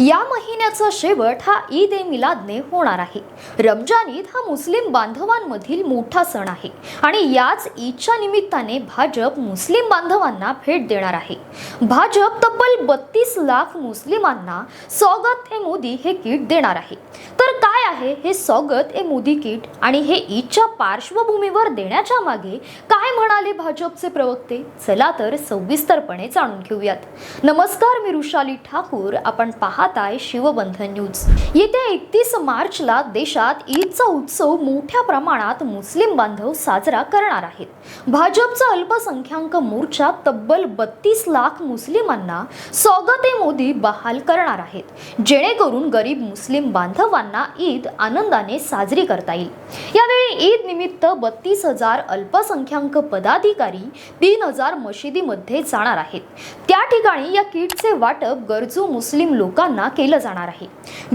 या महिन्याचा शेवट हा ईद ए मिलादने होणार आहे. रमजान ईद हा मुस्लिम बांधवांमधील मोठा सण आहे आणि याच ईदच्या निमित्ताने भाजप मुस्लिम बांधवांना भेट देणार आहे. भाजप तब्बल बत्तीस लाख मुस्लिमांना स्वागत ए मोदी हे किट देणार आहे. तर आहे हे स्वागत ए मोदी किट आणि हे ईदच्या पार्श्वभूमीवर देण्याच्या मागे काय म्हणाले भाजपचे प्रवक्ते? चला तर सविस्तरपणे जाणून घेऊयात. नमस्कार मी रुशाली ठाकूर. आपण पाहताय शिवबंधन न्यूज. येत्या एकतीस मार्चला देशात ईदचा उत्सव मोठ्या प्रमाणात मुस्लिम बांधव साजरा करणार आहेत. भाजपचा अल्पसंख्याक मोर्चा तब्बल बत्तीस लाख मुस्लिमांना स्वागत ए मोदी बहाल करणार आहेत. जेणेकरून गरीब मुस्लिम बांधवांना ईद आनंदाने साजरी करता येईल. यावेळी ईद निमित्त बत्तीस हजार अल्पसंख्याक पदाधिकारी तीन हजार मशिदीमध्ये जाणार आहेत. त्या ठिकाणी या किटचे वाटप गरजू मुस्लिम लोकांना केलं जाणार आहे.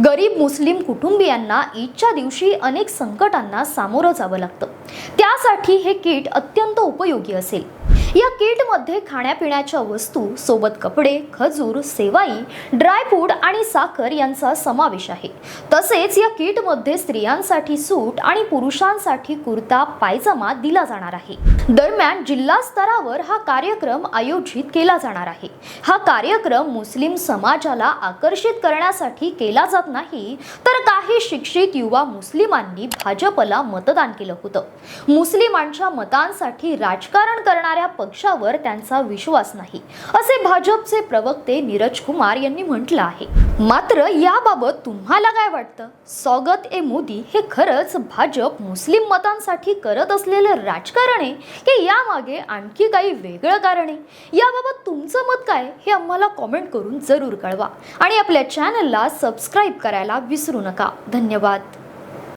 गरीब मुस्लिम कुटुंबियांना ईदच्या दिवशी अनेक संकटांना सामोरं जावं लागतं. त्यासाठी हे किट अत्यंत उपयोगी असेल. या किटमध्ये खाण्यापिण्याच्या वस्तू सोबत कपडे खजूर सेवाई ड्रायफ्रूट आणि साखर यांचा समावेश आहे. तसेच या किटमध्ये स्त्रियांसाठी सूट आणि पुरुषांसाठी कुर्ता पायजमा दिला जाणार आहे. दरम्यान जिल्हा स्तरावर हा कार्यक्रम आयोजित केला जाणार आहे. हा कार्यक्रम मुस्लिम समाजाला आकर्षित करण्यासाठी केला जात नाही तर काही शिक्षित युवा मुस्लिमांनी भाजपला मतदान केलं होतं. मुस्लिमांच्या मतांसाठी राजकारण करणाऱ्या पक्षावर त्यांचा विश्वास नाही असे भाजपचे प्रवक्ते नीरज कुमार यांनी म्हटलं आहे. मात्र याबाबत तुम्हाला काय वाटतं? स्वागत ए मोदी हे खरंच भाजप मुस्लिम मतांसाठी करत असलेलं राजकारण आहे की यामागे आणखी काही वेगळं कारण आहे? याबाबत तुमचं मत काय? हे आम्हाला कॉमेंट करून जरूर कळवा. आणि आपल्या चॅनलला सबस्क्राईब करायला विसरू नका. धन्यवाद.